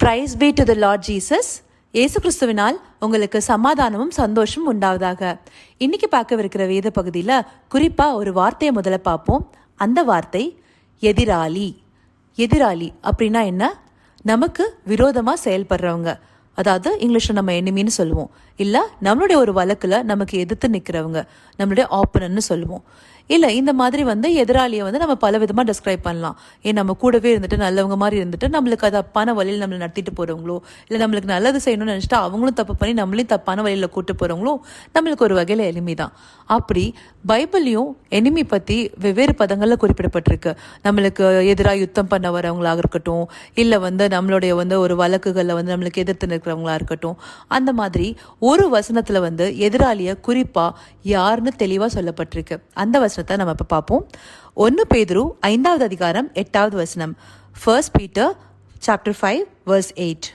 Praise be to the Lord Jesus இயேசு கிறிஸ்துவினால் உங்களுக்கு சமாதானமும் சந்தோஷமும் உண்டாவதாக. இன்னைக்கு பார்க்கவிருக்கிற வேத பகுதியில் குறிப்பாக ஒரு வார்த்தையை முதல்ல பார்ப்போம். அந்த வார்த்தை எதிராளி. எதிராளி அப்படின்னா என்ன? நமக்கு விரோதமாக செயல்படுறவங்க. அதாவது இங்கிலீஷில் நம்ம எனிமின்னு சொல்லுவோம். இல்லை நம்மளுடைய ஒரு வழக்கில் நமக்கு எதிர்த்து நிற்கிறவங்க நம்மளுடைய ஆப்பனன்னு சொல்லுவோம். இல்லை இந்த மாதிரி வந்து எதிராளியை வந்து நம்ம பல விதமாக டிஸ்கிரைப் பண்ணலாம். ஏன் நம்ம கூடவே இருந்துட்டு நல்லவங்க மாதிரி இருந்துட்டு நம்மளுக்கு அது தப்பான வழியில் நம்மளை நடத்திட்டு போகிறவங்களோ இல்லை நம்மளுக்கு நல்லது செய்யணும்னு நினச்சிட்டு அவங்களும் தப்பு பண்ணி நம்மளையும் தப்பான வழியில் கூட்டு போகிறவங்களும் நம்மளுக்கு ஒரு வகையில் எளிமை தான். அப்படி பைபிளையும் எனிமி பற்றி வெவ்வேறு பதங்களில் குறிப்பிடப்பட்டிருக்கு. நம்மளுக்கு எதிராக யுத்தம் பண்ண வரவங்களாக இருக்கட்டும் இல்லை வந்து நம்மளுடைய வந்து ஒரு வழக்குகளில் வந்து நம்மளுக்கு எதிர்த்து நிற்கிறவங்களா இருக்கட்டும் அந்த மாதிரி ஒரு வசனத்தில் வந்து எதிராளியை குறிப்பாக யாருன்னு தெளிவாக சொல்லப்பட்டிருக்கு. அந்த வசனத்தை நம்ம இப்போ பார்ப்போம். ஒன்று பேதுரு ஐந்தாவது அதிகாரம் எட்டாவது வசனம். First Peter chapter five verse eight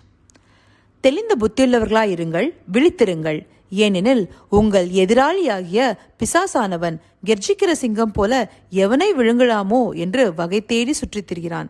தெளிந்த புத்தியுள்ளவர்களாய் இருங்கள் விழித்திருங்கள். ஏனெனில் உங்கள் எதிராளியாகிய பிசாசானவன் கெர்ஜிக்கிற சிங்கம் போல எவனை விழுங்கலாமோ என்று வகை தேடி சுற்றித் திரிகிறான்.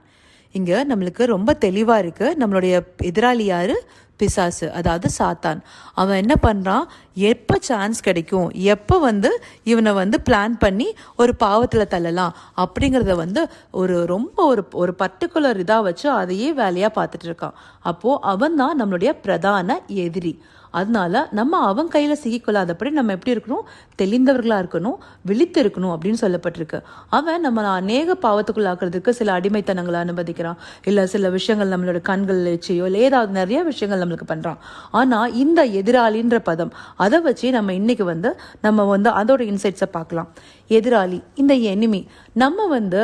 இங்கே நம்மளுக்கு ரொம்ப தெளிவாக இருக்குது நம்மளுடைய எதிராளி யார்? பிசாசு அதாவது சாத்தான். அவன் என்ன பண்ணுறான் எப்போ சான்ஸ் கிடைக்கும்? எப்போ வந்து இவனை வந்து பிளான் பண்ணி ஒரு பாவத்தில் தள்ளலாம்? அப்படிங்கிறத வந்து ஒரு ரொம்ப ஒரு ஒரு பர்டிகுலர் இதாக வச்சு அதையே வேலையாக பார்த்துட்டு இருக்கான். அப்போது அவன் தான் நம்மளுடைய பிரதான எதிரி. அதனால நம்ம அவன் கையில் சிக்கிக்கொள்ளாதபடி நம்ம எப்படி இருக்கணும்? தெளிந்தவர்களாக இருக்கணும் விழித்து இருக்கணும் அப்படின்னு சொல்லப்பட்டிருக்கு. அவன் நம்ம அநேக பாவத்துக்குள்ளாக்குறதுக்கு சில அடிமைத்தனங்களை அனுமதிக்கிறான். இல்லை சில விஷயங்கள் நம்மளோட கண்கள் வச்சையோ இல்லை ஏதாவது நிறைய விஷயங்கள் நம்மளுக்கு பண்ணுறான் ஆனால் இந்த எதிராளின்ற பதம் அதை வச்சு நம்ம இன்னைக்கு வந்து நம்ம வந்து அதோட இன்சைட்ஸை பார்க்கலாம். எதிராளி இந்த எனிமி நம்ம வந்து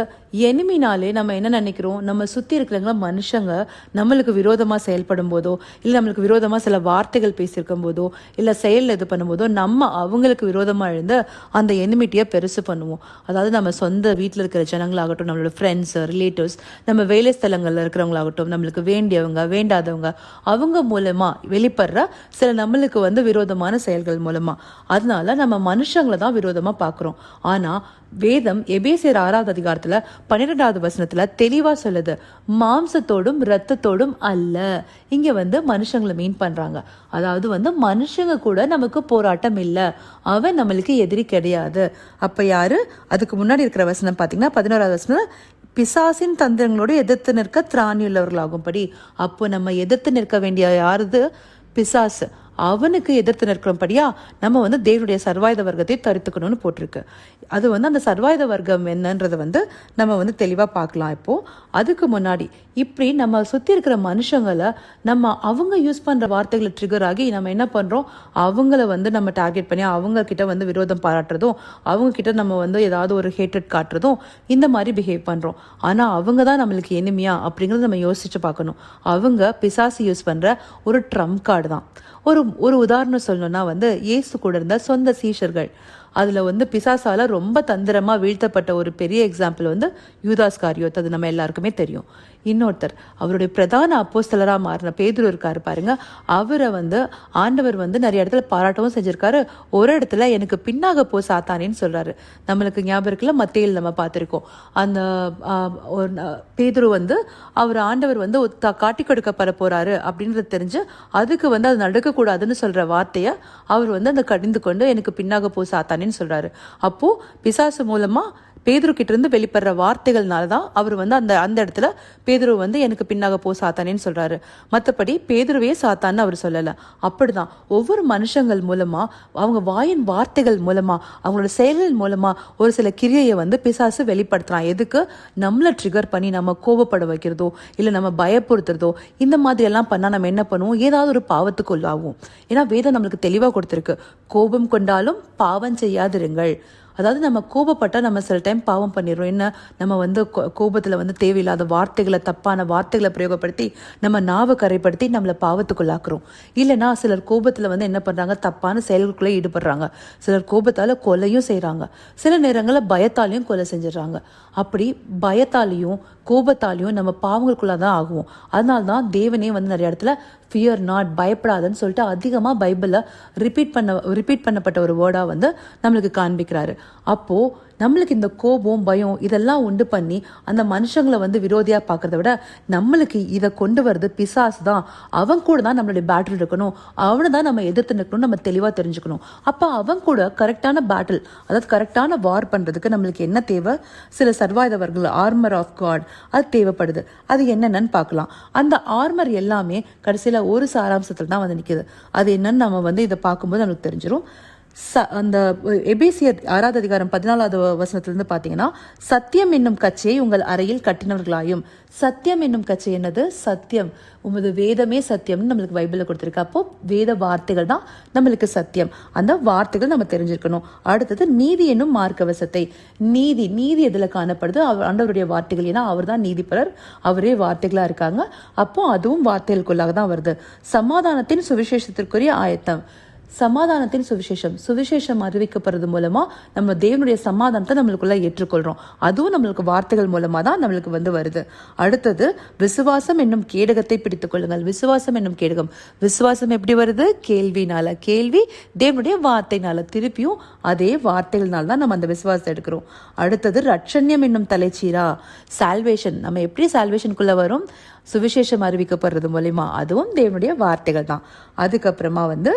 எனிமினாலே நம்ம என்ன நினைக்கிறோம்? நம்ம சுற்றி இருக்கிறவங்கள மனுஷங்க நம்மளுக்கு விரோதமாக செயல்படும் போதோ இல்லை நம்மளுக்கு விரோதமாக சில வார்த்தைகள் பேசியிருக்கும் போதோ இல்லை செயலில் இது பண்ணும்போதோ நம்ம அவங்களுக்கு விரோதமாக எழுந்து அந்த எனிமிட்டியை பெருசு பண்ணுவோம். அதாவது நம்ம சொந்த வீட்டில் இருக்கிற ஜனங்களாகட்டும் நம்மளோட ஃப்ரெண்ட்ஸ் ரிலேட்டிவ்ஸ் நம்ம வேலை ஸ்தலங்களில் இருக்கிறவங்களாகட்டும் நம்மளுக்கு வேண்டியவங்க வேண்டாதவங்க அவங்க மூலமாக வெளிப்படுற சில நம்மளுக்கு வந்து விரோதமான செயல்கள் மூலமா. அதனால நம்ம மனுஷங்களை தான் விரோதமாக பார்க்குறோம். ஆனால் வேதம் எபேசியர் ஆறாவது அதிகாரத்துல பன்னிரெண்டாவது வசனத்துல தெளிவா சொல்லுது. மாம்சத்தோடும் ரத்தத்தோடும் அல்ல. இங்க வந்து மனுஷங்களை மீன் பண்றாங்க. அதாவது வந்து மனுஷங்க கூட நமக்கு போராட்டம் இல்லை. அவன் நம்மளுக்கு எதிரி கிடையாது. அப்ப யாரு? அதுக்கு முன்னாடி இருக்கிற வசனம் பாத்தீங்கன்னா பதினோராவது வசனம் பிசாசின் தந்திரங்களோடு எதிர்த்து நிற்க திராணியுள்ளவர்களாகும்படி அப்போ நம்ம எதிர்த்து நிற்க வேண்டிய யாருது? பிசாசு. அவனுக்கு எதிர்த்து நிற்கிறபடியா நம்ம வந்து தேவனுடைய சர்வாயுத வர்க்கத்தை தரித்துக்கணும்னு போட்டிருக்கு. அது வந்து அந்த சர்வாயுத வர்க்கம் என்னன்றதை வந்து நம்ம வந்து தெளிவாக பார்க்கலாம் இப்போது அதுக்கு முன்னாடி இப்படி நம்ம சுற்றி இருக்கிற மனுஷங்களை நம்ம அவங்க யூஸ் பண்ணுற வார்த்தைகளை ட்ரிகர் ஆகி நம்ம என்ன பண்ணுறோம் அவங்கள வந்து நம்ம டார்கெட் பண்ணி அவங்கக்கிட்ட வந்து விரோதம் பாராட்டுறதும் அவங்கக்கிட்ட நம்ம வந்து ஏதாவது ஒரு ஹேட்ரட் காட்டுறதும் இந்த மாதிரி பிஹேவ் பண்ணுறோம் ஆனால் அவங்க தான் நம்மளுக்கு எனிமியா அப்படிங்கிறத நம்ம யோசிச்சு பார்க்கணும். அவங்க பிசாசு யூஸ் பண்ணுற ஒரு ட்ரம்ப் கார்டு தான். ஒரு ஒரு உதாரணம் சொல்லணும்னா வந்து இயேசு கூட இருந்த சொந்த சீஷர்கள். அதில் வந்து பிசாசால ரொம்ப தந்திரமாக வீழ்த்தப்பட்ட ஒரு பெரிய எக்ஸாம்பிள் வந்து யூதாஸ் காரியோத் அது நம்ம எல்லாருக்குமே தெரியும். இன்னொருத்தர். அவருடைய பிரதான அப்போஸ்தலராக மாறின பேதுரு இருக்காரு பாருங்க. அவரை வந்து ஆண்டவர் வந்து நிறைய இடத்துல பாராட்டவும் செஞ்சிருக்காரு. ஒரு இடத்துல எனக்கு பின்னாக போ சாத்தானேன்னு சொல்றாரு. நம்மளுக்கு ஞாபகம் இருக்குல்ல? மத்தியில் நம்ம பார்த்துருக்கோம். அந்த ஒரு பேதுரு வந்து அவர் ஆண்டவர் வந்து ஒரு காட்டி கொடுக்கப்பட போறாரு அப்படின்றது தெரிஞ்சு அதுக்கு வந்து அது நடக்கக்கூடாதுன்னு சொல்ற வார்த்தையை அவர் வந்து அந்த கடிந்து கொண்டு எனக்கு பின்னாக போ சாத்தானேன்னு சொல்றாரு. அப்போ பிசாசு மூலமா பேதுரு கிட்ட இருந்து வெளிப்படுற வார்த்தைகள்னால தான் அவர் வந்து அந்த அந்த இடத்துல பேதுரு வந்து எனக்கு பின்னாக போ சாத்தானேன்னு சொல்கிறாரு மற்றபடி பேதுருவே சாத்தான்னு அவர் சொல்லலை. அப்படிதான். ஒவ்வொரு மனுஷங்கள் மூலமாக அவங்க வாயின் வார்த்தைகள் மூலமாக அவங்களோட செயல்கள் மூலமாக ஒரு சில கிரியையை வந்து பிசாசு வெளிப்படுத்தலாம் எதுக்கு? நம்மளை ட்ரிகர் பண்ணி நம்ம கோபப்பட வைக்கிறதோ இல்லை நம்ம பயப்படுத்துறதோ இந்த மாதிரி எல்லாம் பண்ணால் நம்ம என்ன பண்ணுவோம்? ஏதாவது ஒரு பாவத்துக்கு உள்ளாகும் ஏன்னா வேதம் நம்மளுக்கு தெளிவாக கொடுத்துருக்கு. கோபம் கொண்டாலும் பாவம் செய்யாதிருங்கள். அதாவது நம்ம கோபப்பட்டால் நம்ம சில டைம் பாவம் பண்ணிடுறோம். என்ன? நம்ம வந்து கோ- வந்து தேவையில்லாத வார்த்தைகளை தப்பான வார்த்தைகளை பிரயோகப்படுத்தி நம்ம நாவை கரைப்படுத்தி நம்மளை பாவத்துக்குள்ளாக்குறோம். இல்லைன்னா சிலர் கோபத்தில் வந்து என்ன பண்ணுறாங்க தப்பான செயல்களுக்குள்ளே ஈடுபடுறாங்க. சிலர் கோபத்தால் கொலையும் செய்கிறாங்க சில நேரங்களில் பயத்தாலையும் கொலை செஞ்சிடறாங்க. அப்படி பயத்தாலையும் கோபத்தாலையும் நம்ம பாவங்களுக்குள்ளே தான் ஆகுவோம். அதனால தான் தேவனே வந்து நிறைய இடத்துல ஃபியர் நாட் பயப்படாதன்னு சொல்லிட்டு அதிகமாக பைபிளில் ரிப்பீட் பண்ண ரிப்பீட் பண்ணப்பட்ட ஒரு வேர்டாக வந்து நம்மளுக்கு காண்பிக்கிறாரு. அப்போது நம்மளுக்கு இந்த கோபம் பயம் இதெல்லாம் உண்டு பண்ணி அந்த மனுஷங்களை வந்து விரோதியாக பார்க்கறத விட நம்மளுக்கு இதை கொண்டு வர்றது பிசாசு தான். அவன் கூட தான் நம்மளுடைய பேட்டில் இருக்கணும். அவனை தான் நம்ம எதிர்த்து நிற்கணும் நம்ம தெளிவாக தெரிஞ்சுக்கணும். அப்போ அவன் கூட கரெக்டான பேட்டில் அதாவது கரெக்டான வார் பண்ணுறதுக்கு நம்மளுக்கு என்ன தேவை? சில சர்வாயுதவர்கள் ஆர்மர் ஆஃப் காட் அது தேவைப்படுது. அது என்னென்னு பார்க்கலாம். அந்த ஆர்மர் எல்லாமே கடைசியில் ஒரு சாராம்சத்தில் தான் வந்து நிற்கிது அது என்னன்னு நம்ம வந்து இதை பார்க்கும்போது நமக்கு தெரிஞ்சிடும் ச அந்த எபேசியர் ஆறாவது அதிகாரம் பதினாலாவது வசனத்திலிருந்து பார்த்தீங்கன்னா சத்தியம் என்னும் கச்சையை உங்கள் அறையில் கட்டினவர்களாயும் சத்தியம் என்னும் கச்சை என்னது? சத்தியம். உமது வேதமே சத்தியம்னு நம்மளுக்கு பைபிளில் கொடுத்துருக்கு. அப்போ வேத வார்த்தைகள் தான் நம்மளுக்கு சத்தியம். அந்த வார்த்தைகள் நம்ம தெரிஞ்சிருக்கணும். அடுத்தது நீதி என்னும் மார்க்கவசத்தை. நீதி நீதி எதில் காணப்படுது? அவர் ஆண்டவருடைய வார்த்தைகள் ஏன்னா அவர் தான் நீதிபரர். அவரே வார்த்தைகளாக இருக்காங்க. அப்போ அதுவும் வார்த்தைகளுக்குள்ளாக தான் வருது. சமாதானத்தின் சுவிசேஷத்திற்குரிய ஆயத்தம். சமாதானத்தின் சுவிசேஷம். சுவிசேஷம் அறிவிக்கப்படுறது மூலமா நம்ம தேவனுடைய சமாதானத்தை நம்மளுக்குள்ள ஏற்றுக்கொள்றோம். அதுவும் நம்மளுக்கு வார்த்தைகள் மூலமா தான் நம்மளுக்கு வந்து வருது. அடுத்தது விசுவாசம் என்னும் கேடகத்தை பிடித்துக் கொள்ளுங்கள். விசுவாசம் என்னும் கேடகம். விசுவாசம் எப்படி வருது? கேள்வினால. கேள்வி தேவனுடைய வார்த்தைனால திருப்பியும் அதே வார்த்தைகள்னால தான் நம்ம அந்த விசுவாசத்தை எடுக்கிறோம். அடுத்தது ரட்சண்யம் என்னும் தலைச்சீரா. சால்வேஷன் நம்ம எப்படி சால்வேஷனுக்குள்ள வரும்? சுவிசேஷம் அறிவிக்கப்படுறது மூலிமா அதுவும் தேவனுடைய வார்த்தைகள் தான். அதுக்கப்புறமா வந்து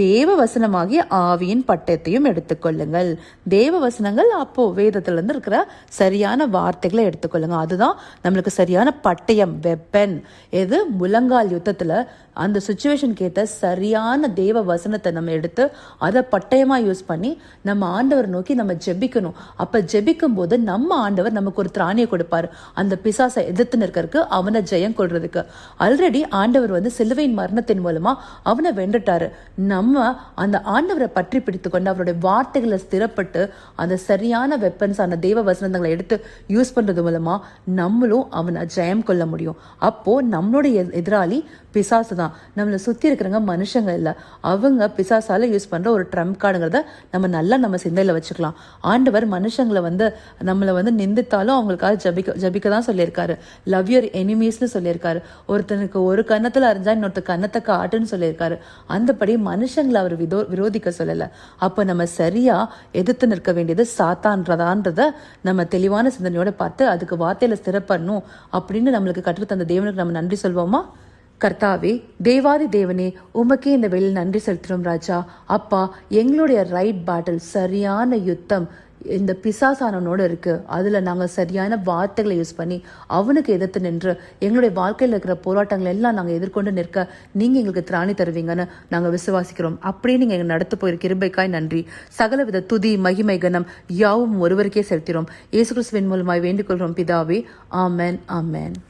தேவ வசனமாகிய ஆவியின் பட்டயத்தையும் எடுத்துக்கொள்ளுங்கள். தேவ வசனங்கள் அப்போ வேதத்துல இருந்து இருக்கிற சரியான வார்த்தைகளை எடுத்துக்கொள்ளுங்க. அதுதான் நம்மளுக்கு சரியான பட்டயம் வெப்பன் எது? முழங்கால் யுத்தத்தில் அந்த சுச்சுவேஷனுக்கு ஏற்ற சரியான தேவ வசனத்தை நம்ம எடுத்து அதை பட்டயமா யூஸ் பண்ணி நம்ம ஆண்டவர் நோக்கி நம்ம ஜெபிக்கணும். அப்போ ஜெபிக்கும் போது நம்ம ஆண்டவர் நமக்கு ஒரு திராணியை கொடுப்பாரு. அந்த பிசாசை எதிர்த்து நிற்கிறதுக்கு அவனை ஜெயம் கொள்றதுக்கு. ஆல்ரெடி ஆண்டவர் வந்து சிலுவையின் மரணத்தின் மூலமா அவனை வென்றுட்டாரு. நம்ம அந்த ஆண்டவரை பற்றி பிடித்து கொண்டு அவருடைய வார்த்தைகளை ஸ்திரப்பட்டு அந்த சரியான வெப்பன்ஸ் அந்த தெய்வ வசனங்களை எடுத்து யூஸ் பண்றது மூலமா நம்மளும் அவனை ஜெயம் கொள்ள முடியும். அப்போ நம்மளுடைய எதிராளி பிசாசு தான். நம்மளை சுத்தி இருக்கிறவங்க மனுஷங்க இல்லை. அவங்க பிசாசால யூஸ் பண்ற ஒரு ட்ரம்ப் கார்டுங்கிறத நம்ம நல்லா நம்ம சிந்தையில வச்சுக்கலாம். ஆண்டவர் மனுஷங்களை வந்து நம்மளை வந்து நிந்தித்தாலும் அவங்களுக்காக ஜபிக்க ஜபிக்க தான் சொல்லியிருக்காரு லவ் யுவர் எனிமீஸ்னு சொல்லியிருக்காரு. ஒருத்தனுக்கு ஒரு கன்னத்துல அறிஞ்சா இன்னொருத்த கன்னத்தை காட்டுன்னு சொல்லியிருக்காரு. அந்தபடி மனுஷங்களை அவர் விதோ விரோதிக்க சொல்லல. அப்போ நம்ம சரியா எதிர்த்து நிற்க வேண்டியது சாத்தான்றதான்றத நம்ம தெளிவான சிந்தனையோட பார்த்து அதுக்கு வார்த்தையில ஸ்திரப்படணும் அப்படின்னு நம்மளுக்கு கற்றுத்தந்த தேவனுக்கு நம்ம நன்றி சொல்வோமா? கர்த்தாவே தேவாதி தேவனே உமக்கே இந்த வெளியில் நன்றி செலுத்துறோம் ராஜா. அப்பா எங்களுடைய ரைட் பேட்டில் சரியான யுத்தம் இந்த பிசாசானவனோடு இருக்குது அதில் நாங்கள் சரியான வார்த்தைகளை யூஸ் பண்ணி அவனுக்கு எதிர்த்து நின்று எங்களுடைய வாழ்க்கையில் இருக்கிற போராட்டங்கள் எல்லாம் நாங்கள் எதிர்கொண்டு நிற்க நீங்கள் எங்களுக்கு திராணி தருவீங்கன்னு நாங்கள் விசுவாசிக்கிறோம். அப்படியே நீங்கள் எங்கள் நடத்து போயிருக்க கிருபைக்காய் நன்றி. சகலவித துதி மகிமை கனம் யாவும் ஒருவருக்கே செலுத்திறோம். இயேசு கிறிஸ்துவின் மூலமாய் வேண்டிக் கொள்கிறோம். பிதாவே ஆமேன் ஆமேன்.